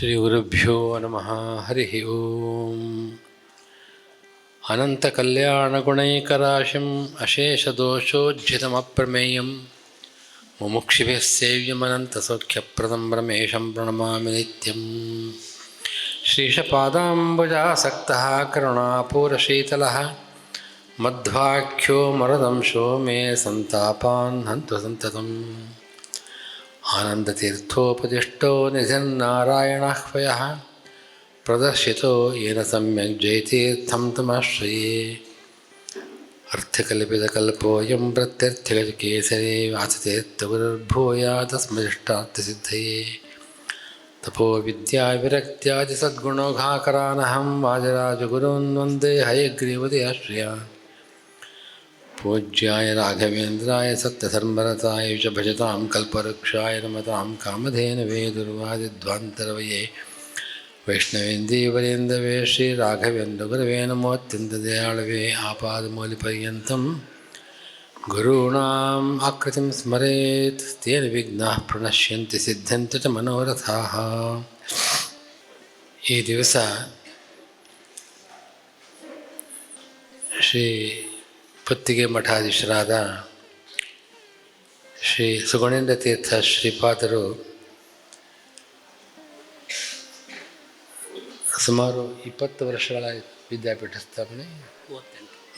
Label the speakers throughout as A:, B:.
A: ஸ்ரீகுருப்போ நம ஹரி ஓம் அனந்தகல்யாணகுணைகராசிம் அசேஷதோஷோஜ்ஜிதமப்பிரமேயம் முமுக்ஷிபிः सेव्यमनन्तसौख्यप्रदं रमेशं प्रणमामि नित्यं श्रीशपादाम्बुजासक्तः करुणापूरशीतलः मध्वाख्यो मरदंशो मे सन्तापान् हन्तु सन्ततम् आनन्दतीर्थोपदिष्टो निधिर्नारायणः पयः प्रदर्शितो येन सम्यक् जयतीर्थं तमाश्रये अर्थकल्पितकल्पोऽयं प्रत्यर्थकेसरे वासतीर्थगुरुर्भूया तस्मदिष्टार्थसिद्धये तपोविद्याविरक्त्यादिसद्गुणोघाकरानहं वाजराजगुरून् वन्दे हयग्रीवति आश्रयान् पूज्याय राघवेन्द्राय सत्यधर्मरताय च भजतां कल्पवृक्षाय नमतां कामधेनवे दुर्वादिध्वान्तरवये वैष्णवेन्दीवरेन्दवे श्रीराघवेन्द्रगुरवे नमोऽत्यन्तदयाळवे आपादमौलिपर्यन्तं गुरूणाम् आकृतिं स्मरेत् तेन विघ्नाः प्रणश्यन्ति सिद्ध्यन्ति च मनोरथाः ಈ ದಿವಸ ಶ್ರೀ ಪುತ್ತಿಗೆ ಮಠಾಧೀಶರಾದ ಶ್ರೀ ಸುಗುಣೇಂದ್ರ ತೀರ್ಥ ಶ್ರೀಪಾದರು ಸುಮಾರು ಇಪ್ಪತ್ತು ವರ್ಷಗಳ ವಿದ್ಯಾಪೀಠ ಸ್ಥಾಪನೆ,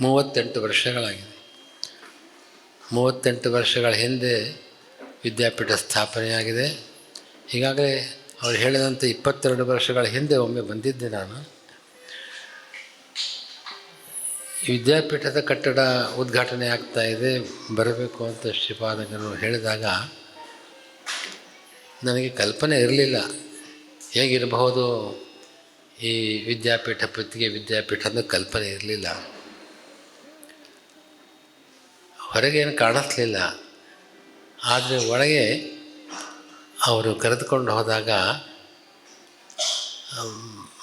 A: ಮೂವತ್ತೆಂಟು ವರ್ಷಗಳಾಗಿದೆ. ಮೂವತ್ತೆಂಟು ವರ್ಷಗಳ ಹಿಂದೆ ವಿದ್ಯಾಪೀಠ ಸ್ಥಾಪನೆಯಾಗಿದೆ. ಈಗಾಗಲೇ ಅವರು ಹೇಳಿದಂತೆ ಇಪ್ಪತ್ತೆರಡು ವರ್ಷಗಳ ಹಿಂದೆ ಒಮ್ಮೆ ಬಂದಿದ್ದೆ ನಾನು ಈ ವಿದ್ಯಾಪೀಠದ ಕಟ್ಟಡ ಉದ್ಘಾಟನೆ ಆಗ್ತಾ ಇದೆ. ಬರಬೇಕು ಅಂತ ಶ್ರೀಪಾದಕರು ಹೇಳಿದಾಗ ನನಗೆ ಕಲ್ಪನೆ ಇರಲಿಲ್ಲ. ಹೇಗಿರಬಹುದು ಈ ವಿದ್ಯಾಪೀಠ ಪತ್ತಿಗೆ ವಿದ್ಯಾಪೀಠ ಅನ್ನೋ ಕಲ್ಪನೆ ಇರಲಿಲ್ಲ. ಹೊರಗೇನು ಕಾಣಿಸ್ಲಿಲ್ಲ. ಆದರೆ ಒಳಗೆ ಅವರು ಕರೆದುಕೊಂಡು ಹೋದಾಗ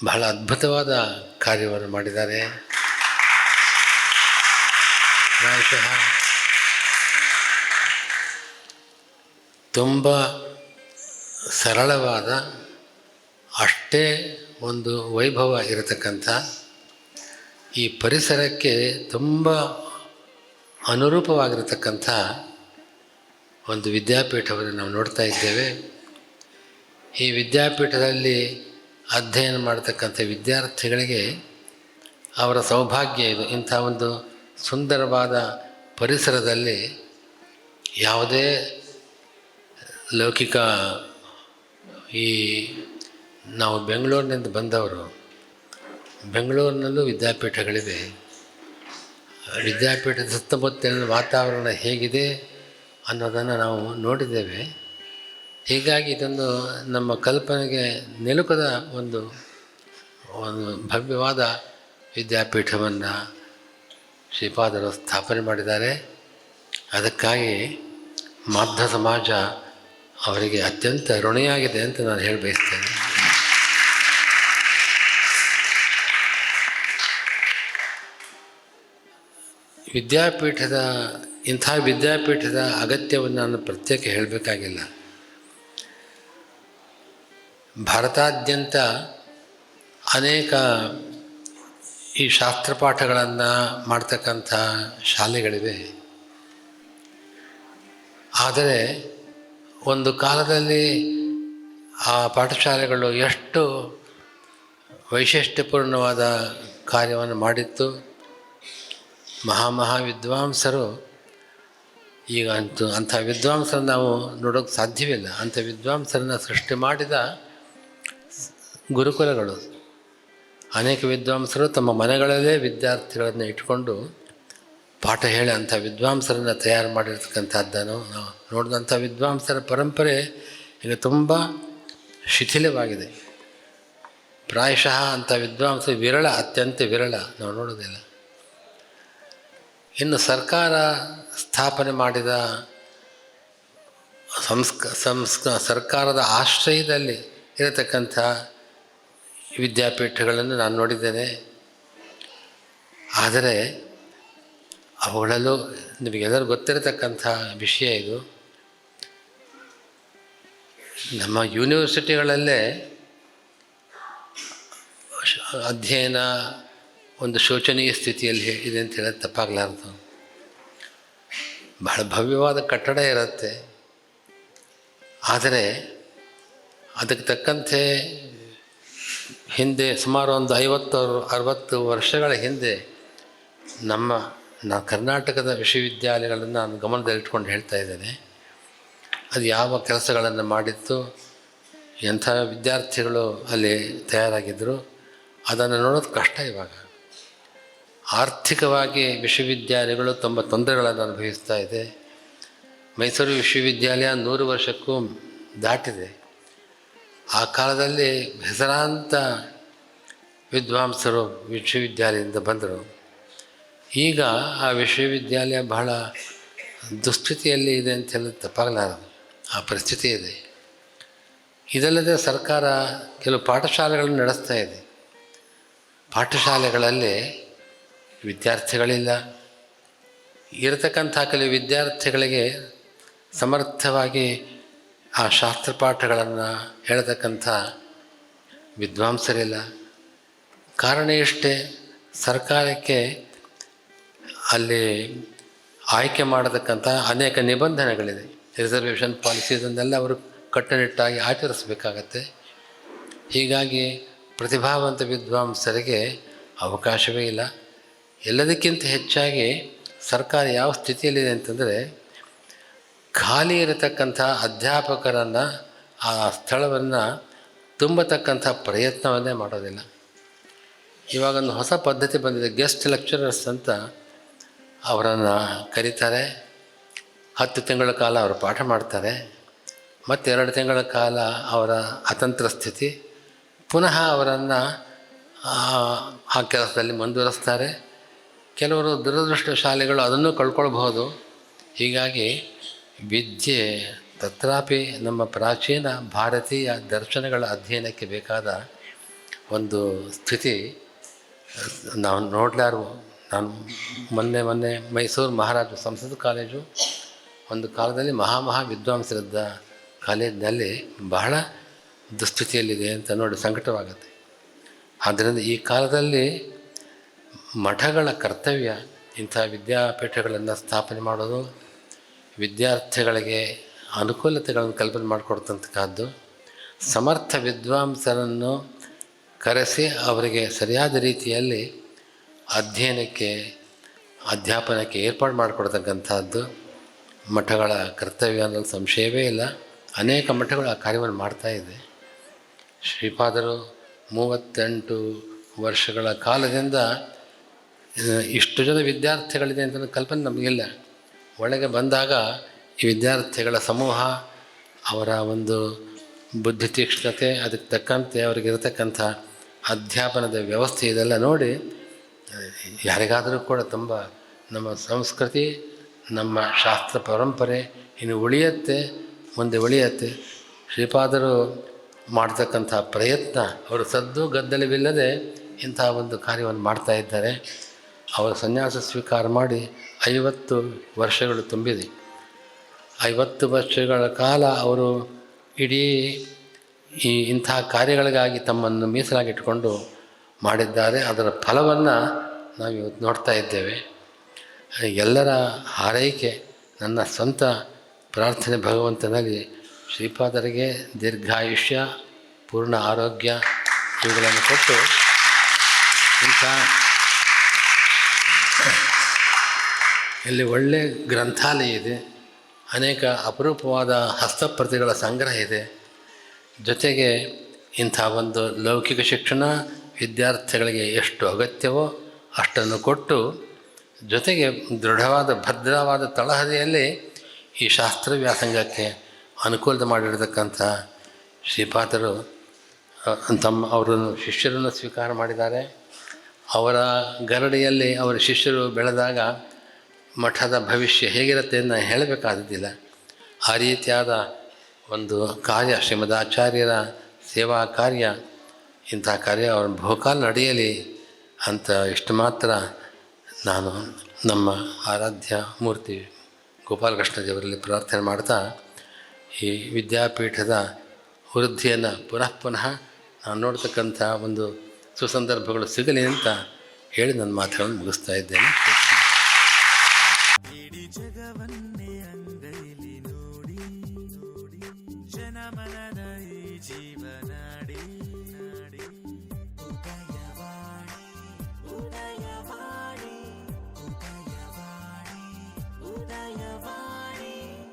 A: ಬಹಳ ಅದ್ಭುತವಾದ ಕಾರ್ಯವನ್ನು ಮಾಡಿದ್ದಾರೆ. ಪ್ರಾಯಶಃ ತುಂಬ ಸರಳವಾದ, ಅಷ್ಟೇ ಒಂದು ವೈಭವ ಇರತಕ್ಕಂಥ ಈ ಪರಿಸರಕ್ಕೆ ತುಂಬ ಅನುರೂಪವಾಗಿರತಕ್ಕಂಥ ಒಂದು ವಿದ್ಯಾಪೀಠವನ್ನು ನಾವು ನೋಡ್ತಾ ಇದ್ದೇವೆ. ಈ ವಿದ್ಯಾಪೀಠದಲ್ಲಿ ಅಧ್ಯಯನ ಮಾಡತಕ್ಕಂಥ ವಿದ್ಯಾರ್ಥಿಗಳಿಗೆ ಅವರ ಸೌಭಾಗ್ಯ ಇದು. ಇಂಥ ಒಂದು ಸುಂದರವಾದ ಪರಿಸರದಲ್ಲಿ ಯಾವುದೇ ಲೌಕಿಕ ಈ ನಾವು ಬೆಂಗಳೂರಿನಿಂದ ಬಂದವರು, ಬೆಂಗಳೂರಿನಲ್ಲೂ ವಿದ್ಯಾಪೀಠಗಳಿವೆ. ವಿದ್ಯಾಪೀಠದ ಸುತ್ತಮುತ್ತಲಿನ ವಾತಾವರಣ ಹೇಗಿದೆ ಅನ್ನೋದನ್ನು ನಾವು ನೋಡಿದ್ದೇವೆ. ಹೀಗಾಗಿ ಇದೊಂದು ನಮ್ಮ ಕಲ್ಪನೆಗೆ ನಿಲುಕದ ಒಂದು ಒಂದು ಭವ್ಯವಾದ ವಿದ್ಯಾಪೀಠವನ್ನು ಶ್ರೀಪಾದರು ಸ್ಥಾಪನೆ ಮಾಡಿದ್ದಾರೆ. ಅದಕ್ಕಾಗಿ ಮಾಧ್ಯ ಸಮಾಜ ಅವರಿಗೆ ಅತ್ಯಂತ ಋಣಿಯಾಗಿದೆ ಅಂತ ನಾನು ಹೇಳಿ ಬಯಸ್ತೇನೆ. ವಿದ್ಯಾಪೀಠದ, ಇಂಥ ವಿದ್ಯಾಪೀಠದ ಅಗತ್ಯವನ್ನು ನಾನು ಪ್ರತ್ಯೇಕ ಹೇಳಬೇಕಾಗಿಲ್ಲ. ಭಾರತಾದ್ಯಂತ ಅನೇಕ ಈ ಶಾಸ್ತ್ರ ಪಾಠಗಳನ್ನು ಮಾಡ್ತಕ್ಕಂಥ ಶಾಲೆಗಳಿವೆ. ಆದರೆ ಒಂದು ಕಾಲದಲ್ಲಿ ಆ ಪಾಠಶಾಲೆಗಳು ಎಷ್ಟು ವೈಶಿಷ್ಟ್ಯಪೂರ್ಣವಾದ ಕಾರ್ಯವನ್ನು ಮಾಡಿತ್ತು. ಮಹಾಮಹಾ ವಿದ್ವಾಂಸರು ಈಗ ಅಂತೂ ಅಂಥ ವಿದ್ವಾಂಸರನ್ನು ನಾವು ನೋಡೋಕ್ಕೆ ಸಾಧ್ಯವಿಲ್ಲ. ಅಂಥ ವಿದ್ವಾಂಸರನ್ನು ಸೃಷ್ಟಿ ಮಾಡಿದ ಗುರುಕುಲಗಳು. ಅನೇಕ ವಿದ್ವಾಂಸರು ತಮ್ಮ ಮನೆಗಳಲ್ಲೇ ವಿದ್ಯಾರ್ಥಿಗಳನ್ನು ಇಟ್ಕೊಂಡು ಪಾಠ ಹೇಳಿ ಅಂಥ ವಿದ್ವಾಂಸರನ್ನು ತಯಾರು ಮಾಡಿರ್ತಕ್ಕಂಥದ್ದನ್ನು ನಾವು ನೋಡಿದಂಥ ವಿದ್ವಾಂಸರ ಪರಂಪರೆ ಈಗ ತುಂಬ ಶಿಥಿಲವಾಗಿದೆ. ಪ್ರಾಯಶಃ ಅಂಥ ವಿದ್ವಾಂಸ ವಿರಳ, ಅತ್ಯಂತ ವಿರಳ ನಾವು ನೋಡೋದಿಲ್ಲ. ಇನ್ನು ಸರ್ಕಾರ ಸ್ಥಾಪನೆ ಮಾಡಿದ ಸಂಸ್ಕ ಸಂಸ್ಕ, ಸರ್ಕಾರದ ಆಶ್ರಯದಲ್ಲಿ ಇರತಕ್ಕಂಥ ವಿದ್ಯಾಪೀಠಗಳನ್ನು ನಾನು ನೋಡಿದ್ದೇನೆ. ಆದರೆ ಅವುಗಳಲ್ಲೂ ನಿಮಗೆಲ್ಲರೂ ಗೊತ್ತಿರತಕ್ಕಂಥ ವಿಷಯ ಇದು. ನಮ್ಮ ಯೂನಿವರ್ಸಿಟಿಗಳಲ್ಲೇ ಅಧ್ಯಯನ ಒಂದು ಶೋಚನೀಯ ಸ್ಥಿತಿಯಲ್ಲಿ ಇದೆ ಅಂತ ಹೇಳೋದು ತಪ್ಪಾಗಲಾರ್ದು. ಬಹಳ ಭವ್ಯವಾದ ಕಟ್ಟಡ ಇರುತ್ತೆ. ಆದರೆ ಅದಕ್ಕೆ ತಕ್ಕಂತೆ ಹಿಂದೆ ಸುಮಾರು ಒಂದು ಐವತ್ತು ಅರವತ್ತು ವರ್ಷಗಳ ಹಿಂದೆ ನಮ್ಮ, ನಾ ಕರ್ನಾಟಕದ ವಿಶ್ವವಿದ್ಯಾಲಯಗಳನ್ನು ನಾನು ಗಮನದಲ್ಲಿಟ್ಕೊಂಡು ಹೇಳ್ತಾ ಇದ್ದೇನೆ. ಅದು ಯಾವ ಕೆಲಸಗಳನ್ನು ಮಾಡಿತ್ತು, ಎಂಥ ವಿದ್ಯಾರ್ಥಿಗಳು ಅಲ್ಲಿ ತಯಾರಾಗಿದ್ದರು ಅದನ್ನು ನೋಡೋದು ಕಷ್ಟ ಇವಾಗ. ಆರ್ಥಿಕವಾಗಿ ವಿಶ್ವವಿದ್ಯಾಲಯಗಳು ತುಂಬ ತೊಂದರೆಗಳನ್ನು ಅನುಭವಿಸ್ತಾ ಇದೆ. ಮೈಸೂರು ವಿಶ್ವವಿದ್ಯಾಲಯ ನೂರು ವರ್ಷಕ್ಕೂ ದಾಟಿದೆ. ಆ ಕಾಲದಲ್ಲಿ ಹೆಸರಾಂತ ವಿದ್ವಾಂಸರು ವಿಶ್ವವಿದ್ಯಾಲಯದಿಂದ ಬಂದರು. ಈಗ ಆ ವಿಶ್ವವಿದ್ಯಾಲಯ ಬಹಳ ದುಸ್ಥಿತಿಯಲ್ಲಿ ಇದೆ ಅಂತ ಹೇಳಿ ತಪ್ಪಾಗಲಾರದು ಆ ಪರಿಸ್ಥಿತಿ ಇದೆ. ಇದಲ್ಲದೆ ಸರ್ಕಾರ ಕೆಲವು ಪಾಠಶಾಲೆಗಳನ್ನು ನಡೆಸ್ತಾ ಇದೆ. ಪಾಠಶಾಲೆಗಳಲ್ಲಿ ವಿದ್ಯಾರ್ಥಿಗಳಿಲ್ಲ. ಇರತಕ್ಕಂಥ ಕೆಲವು ವಿದ್ಯಾರ್ಥಿಗಳಿಗೆ ಸಮರ್ಥವಾಗಿ ಆ ಶಾಸ್ತ್ರ ಪಾಠಗಳನ್ನು ಹೇಳ್ತಕ್ಕಂಥ ವಿದ್ವಾಂಸರಿಲ್ಲ. ಕಾರಣ ಇಷ್ಟೇ ಸರ್ಕಾರಕ್ಕೆ ಅಲ್ಲಿ ಆಯ್ಕೆ ಮಾಡತಕ್ಕಂಥ ಅನೇಕ ನಿಬಂಧನೆಗಳಿದೆ. ರಿಸರ್ವೇಷನ್ ಪಾಲಿಸಿದನ್ನೆಲ್ಲ ಅವರು ಕಟ್ಟುನಿಟ್ಟಾಗಿ ಆಚರಿಸಬೇಕಾಗತ್ತೆ. ಹೀಗಾಗಿ ಪ್ರತಿಭಾವಂತ ವಿದ್ವಾಂಸರಿಗೆ ಅವಕಾಶವೇ ಇಲ್ಲ. ಎಲ್ಲದಕ್ಕಿಂತ ಹೆಚ್ಚಾಗಿ ಸರ್ಕಾರ ಯಾವ ಸ್ಥಿತಿಯಲ್ಲಿದೆ ಅಂತಂದರೆ ಖಾಲಿ ಇರತಕ್ಕಂಥ ಅಧ್ಯಾಪಕರನ್ನು ಆ ಸ್ಥಳವನ್ನು ತುಂಬತಕ್ಕಂಥ ಪ್ರಯತ್ನವನ್ನೇ ಮಾಡೋದಿಲ್ಲ. ಇವಾಗೊಂದು ಹೊಸ ಪದ್ಧತಿ ಬಂದಿದೆ ಗೆಸ್ಟ್ ಲೆಕ್ಚರರ್ಸ್ ಅಂತ. ಅವರನ್ನು ಕರೀತಾರೆ. ಹತ್ತು ತಿಂಗಳ ಕಾಲ ಅವರು ಪಾಠ ಮಾಡ್ತಾರೆ. ಮತ್ತು ಎರಡು ತಿಂಗಳ ಕಾಲ ಅವರ ಅತಂತ್ರ ಸ್ಥಿತಿ. ಪುನಃ ಅವರನ್ನು, ಆ ಕೆಲಸದಲ್ಲಿ ಮುಂದುವರಿಸ್ತಾರೆ. ಕೆಲವರು ದುರದೃಷ್ಟ ಶಾಲೆಗಳು ಅದನ್ನು ಕಳ್ಕೊಳ್ಬಹುದು. ಹೀಗಾಗಿ ವಿದ್ಯೆ ತತ್ರಾಪಿ ನಮ್ಮ ಪ್ರಾಚೀನ ಭಾರತೀಯ ದರ್ಶನಗಳ ಅಧ್ಯಯನಕ್ಕೆ ಬೇಕಾದ ಒಂದು ಸ್ಥಿತಿ, ನಾವು ನೋಡಲಾರು ನಾನು ಮೊನ್ನೆ ಮೊನ್ನೆ ಮೈಸೂರು ಮಹಾರಾಜ ಸಂಸ್ಕೃತ ಕಾಲೇಜು, ಒಂದು ಕಾಲದಲ್ಲಿ ಮಹಾಮಹಾ ವಿದ್ವಾಂಸರಿದ್ದ ಕಾಲೇಜಿನಲ್ಲಿ ಬಹಳ ದುಸ್ಥಿತಿಯಲ್ಲಿದೆ ಅಂತ ನೋಡಿ ಸಂಕಟವಾಗುತ್ತೆ. ಆದ್ದರಿಂದ ಈ ಕಾಲದಲ್ಲಿ ಮಠಗಳ ಕರ್ತವ್ಯ, ಇಂಥ ವಿದ್ಯಾಪೀಠಗಳನ್ನು ಸ್ಥಾಪನೆ ಮಾಡೋದು ವಿದ್ಯಾರ್ಥಿಗಳಿಗೆ ಅನುಕೂಲತೆಗಳನ್ನು ಕಲ್ಪನೆ ಮಾಡಿಕೊಡ್ತಕ್ಕಂಥದ್ದು, ಸಮರ್ಥ ವಿದ್ವಾಂಸರನ್ನು ಕರೆಸಿ ಅವರಿಗೆ ಸರಿಯಾದ ರೀತಿಯಲ್ಲಿ ಅಧ್ಯಯನಕ್ಕೆ, ಅಧ್ಯಾಪನಕ್ಕೆ ಏರ್ಪಾಡು ಮಾಡಿಕೊಡ್ತಕ್ಕಂಥದ್ದು. ಮಠಗಳ ಕರ್ತವ್ಯ ಅನ್ನೋದು ಸಂಶಯವೇ ಇಲ್ಲ. ಅನೇಕ ಮಠಗಳು ಆ ಕಾರ್ಯವನ್ನು ಮಾಡ್ತಾಯಿದೆ ಶ್ರೀಪಾದರು ಮೂವತ್ತೆಂಟು ವರ್ಷಗಳ ಕಾಲದಿಂದ, ಇಷ್ಟು ಜನ ವಿದ್ಯಾರ್ಥಿಗಳಿದೆ ಅಂತ ಕಲ್ಪನೆ ನಮಗಿಲ್ಲ. ಒಳಗೆ ಬಂದಾಗ ಈ ವಿದ್ಯಾರ್ಥಿಗಳ ಸಮೂಹ ಅವರ ಒಂದು ಬುದ್ಧಿ ತೀಕ್ಷ್ಣತೆ, ಅದಕ್ಕೆ ತಕ್ಕಂತೆ ಅವರಿಗಿರತಕ್ಕಂಥ ಅಧ್ಯಾಪನದ ವ್ಯವಸ್ಥೆ ಇದೆಲ್ಲ ನೋಡಿ, ಯಾರಿಗಾದರೂ ಕೂಡ ತುಂಬ ನಮ್ಮ ಸಂಸ್ಕೃತಿ, ನಮ್ಮ ಶಾಸ್ತ್ರ ಪರಂಪರೆ ಇನ್ನು ಉಳಿಯತ್ತೆ, ಮುಂದೆ ಉಳಿಯತ್ತೆ. ಶ್ರೀಪಾದರು ಮಾಡ್ತಕ್ಕಂಥ ಪ್ರಯತ್ನ, ಅವರು ಸದ್ದು ಗದ್ದಲವಿಲ್ಲದೆ ಇಂತಹ ಒಂದು ಕಾರ್ಯವನ್ನು ಮಾಡ್ತಾ ಇದ್ದಾರೆ. ಅವರು ಸನ್ಯಾಸ ಸ್ವೀಕಾರ ಮಾಡಿ ಐವತ್ತು ವರ್ಷಗಳು ತುಂಬಿದೆ. ಐವತ್ತು ವರ್ಷಗಳ ಕಾಲ ಅವರು ಇಡೀ ಈ ಇಂತಹ ಕಾರ್ಯಗಳಿಗಾಗಿ ತಮ್ಮನ್ನು ಮೀಸಲಾಗಿಟ್ಟುಕೊಂಡು ಮಾಡಿದ್ದಾರೆ. ಅದರ ಫಲವನ್ನು ನಾವು ಇವತ್ತು ನೋಡ್ತಾ ಇದ್ದೇವೆ. ಎಲ್ಲರ ಹಾರೈಕೆ, ನನ್ನ ಸ್ವಂತ ಪ್ರಾರ್ಥನೆ ಭಗವಂತನಲ್ಲಿ ಶ್ರೀಪಾದರಿಗೆ ದೀರ್ಘಾಯುಷ್ಯ, ಪೂರ್ಣ ಆರೋಗ್ಯ, ಇವುಗಳನ್ನು ಕೊಟ್ಟು ಇಂಥ ಇಲ್ಲಿ ಒಳ್ಳೆಯ ಗ್ರಂಥಾಲಯ ಇದೆ. ಅನೇಕ ಅಪರೂಪವಾದ ಹಸ್ತಪ್ರತಿಗಳ ಸಂಗ್ರಹ ಇದೆ. ಜೊತೆಗೆ ಇಂಥ ಒಂದು ಲೌಕಿಕ ಶಿಕ್ಷಣ ವಿದ್ಯಾರ್ಥಿಗಳಿಗೆ ಎಷ್ಟು ಅಗತ್ಯವೋ ಅಷ್ಟನ್ನು ಕೊಟ್ಟು ಜೊತೆಗೆ ದೃಢವಾದ, ಭದ್ರವಾದ ತಳಹದಿಯಲ್ಲಿ ಈ ಶಾಸ್ತ್ರ ವ್ಯಾಸಂಗಕ್ಕೆ ಅನುಕೂಲತೆ ಮಾಡಿರತಕ್ಕಂಥ ಶ್ರೀಪಾತರು ತಮ್ಮ ಅವರನ್ನು ಶಿಷ್ಯರನ್ನು ಸ್ವೀಕಾರ ಮಾಡಿದ್ದಾರೆ. ಅವರ ಗರಡಿಯಲ್ಲಿ ಅವರ ಶಿಷ್ಯರು ಬೆಳೆದಾಗ ಮಠದ ಭವಿಷ್ಯ ಹೇಗಿರುತ್ತೆ ಅಂತ ಹೇಳಬೇಕಾದದ್ದಿಲ್ಲ. ಆ ರೀತಿಯಾದ ಒಂದು ಕಾರ್ಯ ಶ್ರೀಮದಾಚಾರ್ಯರ ಸೇವಾ ಕಾರ್ಯ, ಇಂಥ ಕಾರ್ಯ ಅವ್ರ ಬಹುಕಾಲ ನಡೆಯಲಿ ಅಂತ ಇಷ್ಟು ಮಾತ್ರ ನಾನು ನಮ್ಮ ಆರಾಧ್ಯ ಮೂರ್ತಿ ಗೋಪಾಲಕೃಷ್ಣ ದೇವರಲ್ಲಿ ಪ್ರಾರ್ಥನೆ ಮಾಡ್ತಾ ಈ ವಿದ್ಯಾಪೀಠದ ವೃದ್ಧಿಯನ್ನು ಪುನಃ ಪುನಃ ನಾನು ನೋಡ್ತಕ್ಕಂಥ ಒಂದು
B: ಸುಸಂದರ್ಭಗಳು ಸಿಗಲಿ ಅಂತ ಹೇಳಿ ನನ್ನ ಮಾತುಗಳನ್ನು ಮುಗಿಸ್ತಾ ಇದ್ದೇನೆ.